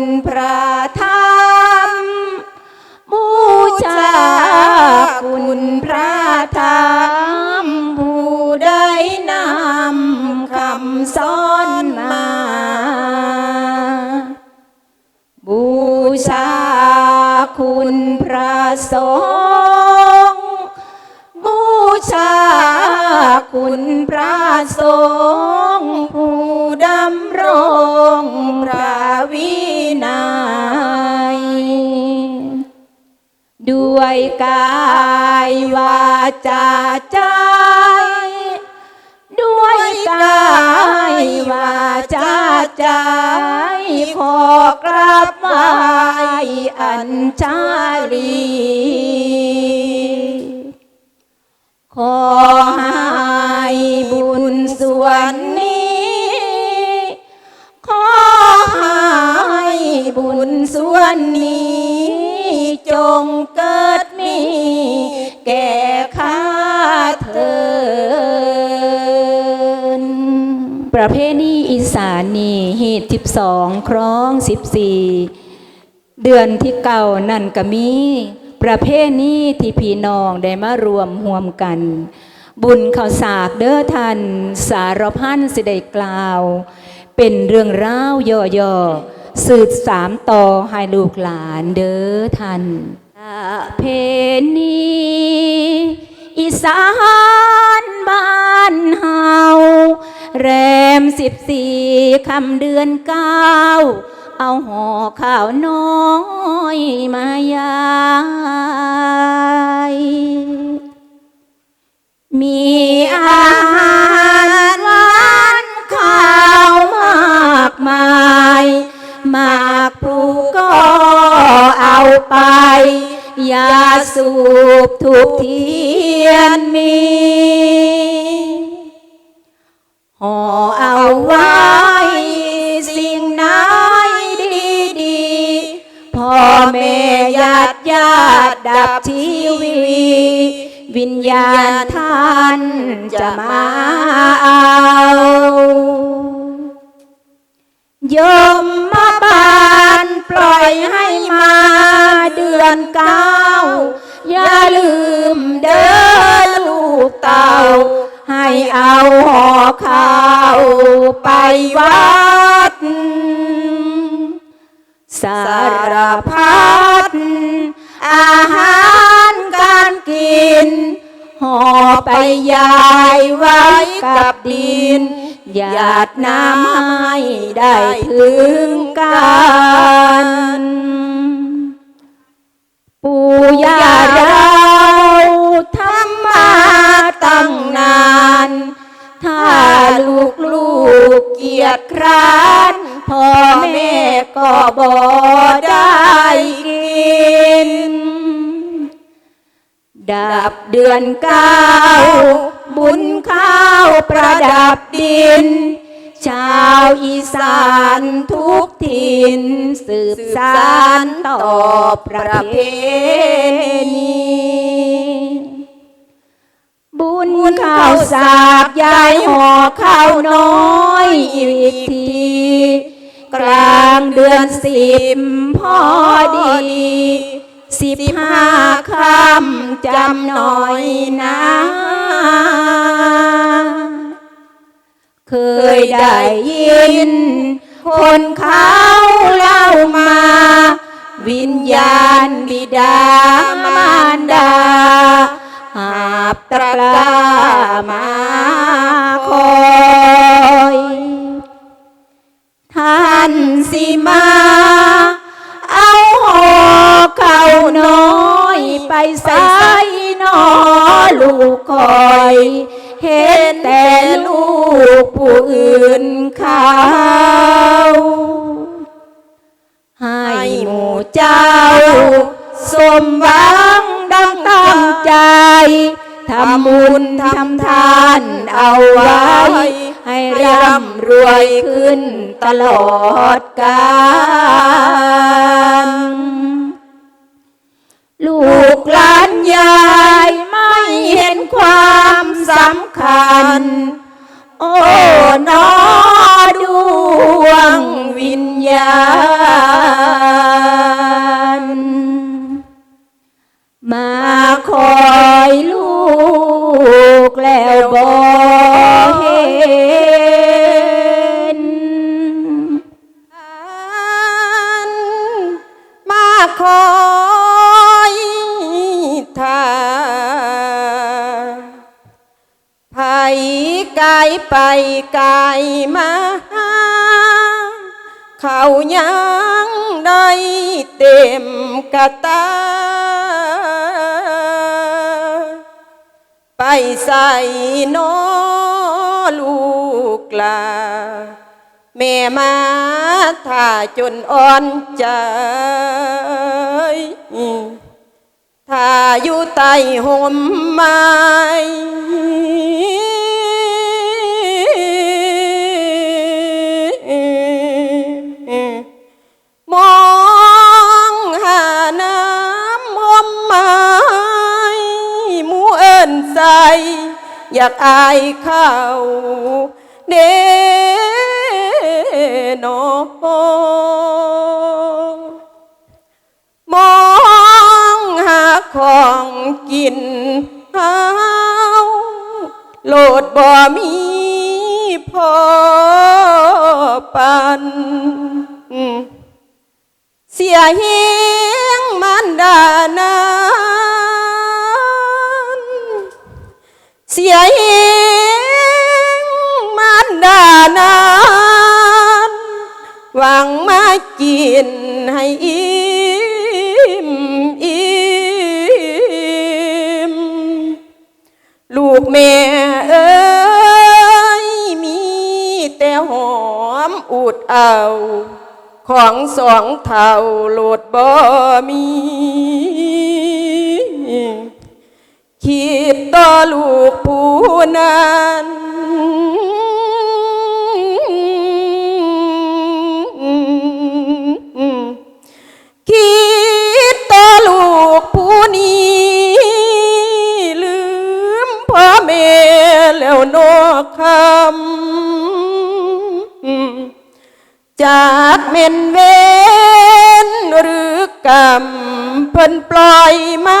คุณพระธรรมบูชาคุณพระธรรมผู้ได้นำคำสอนมา บูชาคุณพระสงฆ์บูชาคุณพระสงฆ์ผู้ดำรงพระวิ ด้วยกายวาจาใจ ด้วยกายวาจาใจ ขอกราบไหว้อัญชาลีขอให้บุญส่วน บุญส่วนนี้ จงเกิดมี แก่ข้าเถินประเพณีอีสานนี่ฮีด12ครอง14เดือนที่เก่านั่นก็มี ประเพณีที่พี่น้องได้มารวมห่วมกัน บุญข่าวสากเด้อท่านสารพันสิได้กล่าว เป็นเรื่องราวย่อๆ สืบสามต่อให้ลูกหลานเด้อท่านเพณีอีสานบ้านเฮาแรมสิบสี่คำเดือนเก้าเอาห่อข้าวน้อยมายายมีอาหารหวานข้าวมากมาย มากผู้ก็เอาไป ยาสูบทุกเทียนมีห่อเอาไว้ สิ่งไหนดีดีๆพ่อแม่ญาติญาติดับชีวีวิญญาณท่านจะมาเอา ยมมาบานปล่อยให้มาเดือนเก้า อย่าลืมเดินลูกเต่า ให้เอาห่อข้าวไปวัด สารพัดอาหารการกินห่อไปยายไว้กับดิน หยาดน้ำให้ได้ถึงกันปู่ย่าเราทำมาตั้งนาน ถ้าลูกลูกเกียจคร้านพ่อแม่ก็บ่ได้กิน ดับเดือนเก้า บุญข้าวประดับดิน ชาวอีสานทุกถิ่น สืบสานต่อประเพณีบุญข้าวสากยายห่อข้าวน้อยอีกทีกลางเดือนสิบพอดี สิบห้าคำจำหน่อยนะ เคยได้ยิน คนเขาเล่ามา วิญญาณบิดามารดา หาบตะกร้ามาคอยท่านสิมาเอาหอเข้าน้อยไปใส่นอ ลูกคอย เห็นแต่ลูกผู้อื่นเขาให้หมู่เจ้า สมหวังดังตั้งใจทำบุญทำทานเอาไว้ ให้ร่ำรวยขึ้นตลอดกาลลูกหลานยายไม่ เห็นความสำคัญ โอ้นอดวงวิญญาณ มาขอ ไปไกลมา เขายังได้เต็มกระตา ไปใส่นอลูกลา แม่มาถ้าจนอ่อนใจถ้าอยู่ใต้ห่มไม้ มองหาน้ำห่มไม้หมูเอินใส อยากอายเข้าเดโนมองหาของกินเฮาโลดบ่มีพอปัน เสียเฮียงมันดานานเสียเฮียงมันดานานหวังมากินให้อิ่มอิ่มลูกแม่เอ้ยมีแต่หอมอูดเอา ของสองเท่าโหลดบ่มีคิดต่อลูกผู้นั้นคิดต่อลูกผู้นี้ ลืมพ่อแม่แล้วนอกคำ จากเม่นเวนหรือกรรมเพิ่นปล่อยมา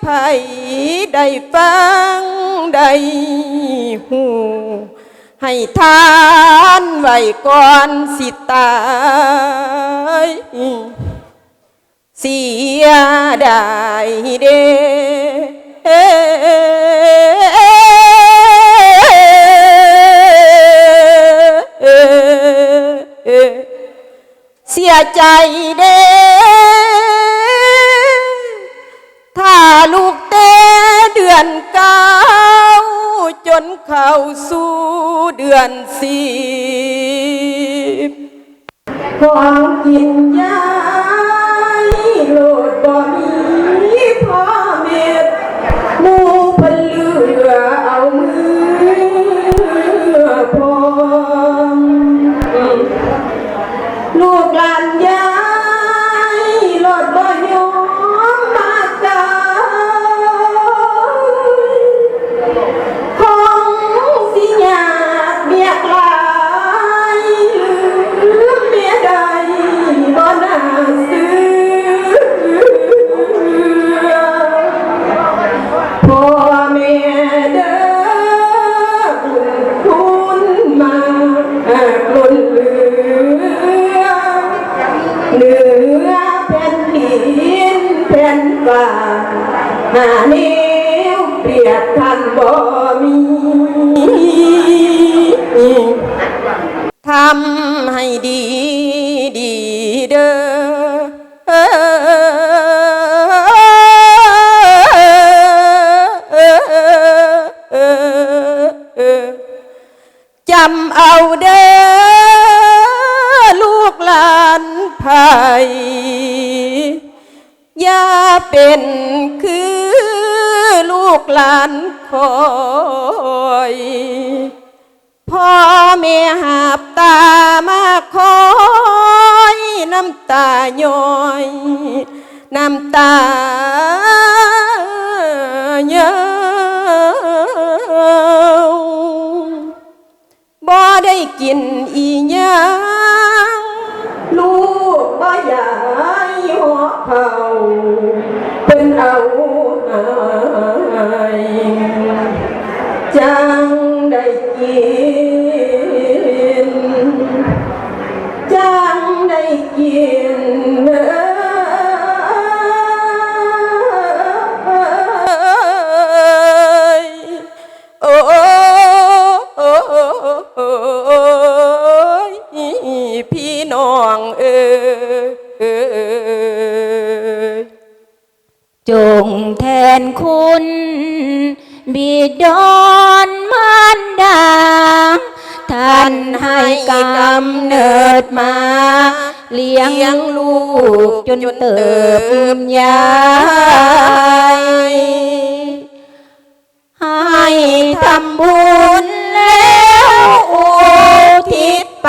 ไผได้ฟังได้หูให้ทานไว้ก่อนสิตายเสียดายเด้เสียใจเด้ ลูกเต้เดือนเก้าจนเข้าสู่เดือนสิบของกินยา น้านิ้วเปรียบท่านบ่มีทำให้ดีดี หลานคอยพ่อแม่หาบตามาคอยน้ำตาย้อยน้ำตาเยาบ่ได้กินอีหยังลูกบ่อยากหัวเขา จังได้กิน จังได้กินเอ้ยโอ้ยพี่น้องเอ้ยจงแทนคุณ บิดอนมารดา ท่านให้กำเนิดมา เลี้ยงลูกจนเติบใหญ่ให้ทำบุญแล้วอุทิศไป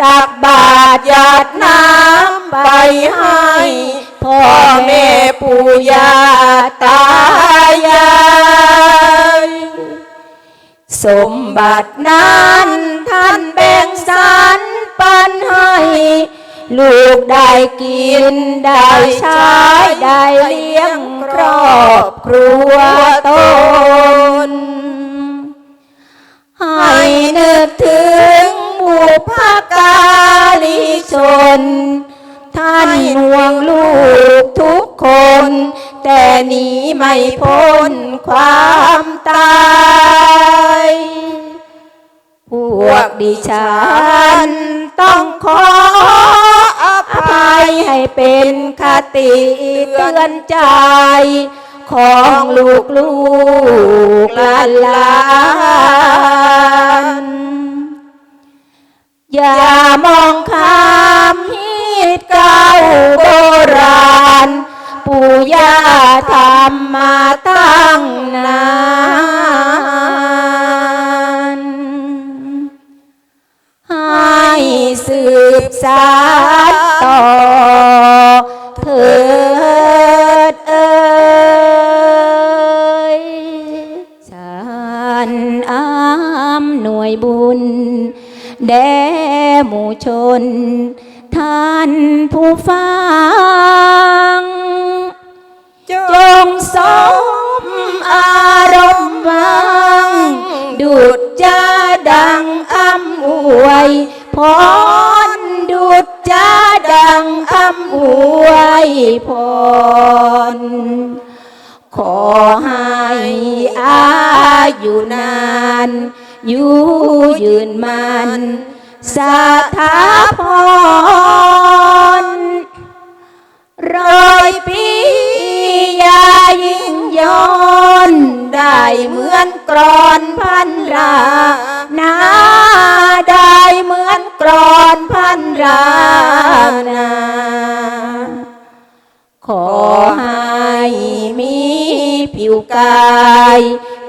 ตักบาตรหยาดน้ำไปให้ พ่อแม่ปู่ย่าตายาย สมบัตินั้นท่านแบ่งสรรปันให้ ลูกได้กิน ได้ใช้ได้เลี้ยงครอบครัวตน ให้นึกถึงบุพการีชน ท่านห่วงลูกทุกคน แต่นี้ไม่พ้นความ ดิฉัน ต้องขออภัยให้เป็นคติเตือนใจ ของลูกลูกหลานลานอย่ามองข้ามฮิตเก่าโบราณ ปู่ย่าทำมาตั้งนาน สานต่อเถิดเอ่ยฉันอามหน่วยบุญ แด่หมู่ชน ท่านผู้ฟัง จงสมอารมณ์วัง ดุดจะดังอำอวยพร พร ขอให้อายุนานอยู่ยืนมันสถาพรร้อยปียายิ่งย้อนได้เหมือนกรอนพันรานาได้เหมือนกรอนพันรานา ขอให้มีผิวกาย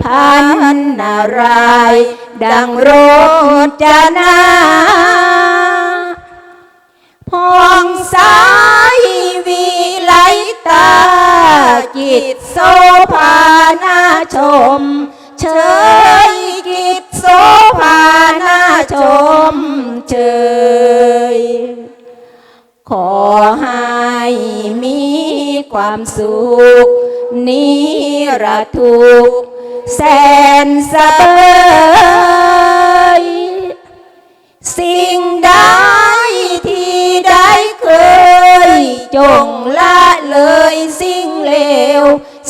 พันนารายดังโรจนาพองสายวิไลตาจิตโสภานาชม เชย ความสุข นิรทุกแสนสะเบยสิ่งใดที่ได้เคย จงละเลยสิ่งเลว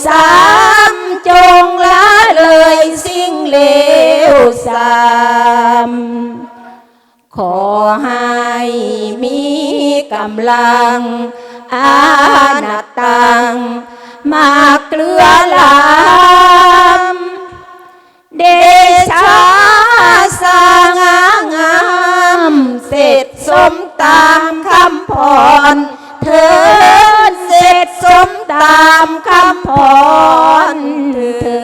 สามจงละเลยสิ่งเลวสามขอให้มีกำลัง อาณาตัง มาเกลือลามเดชาสางางามเสร็จสมตามคำพร เธอเสร็จสมตามคำพรเธอ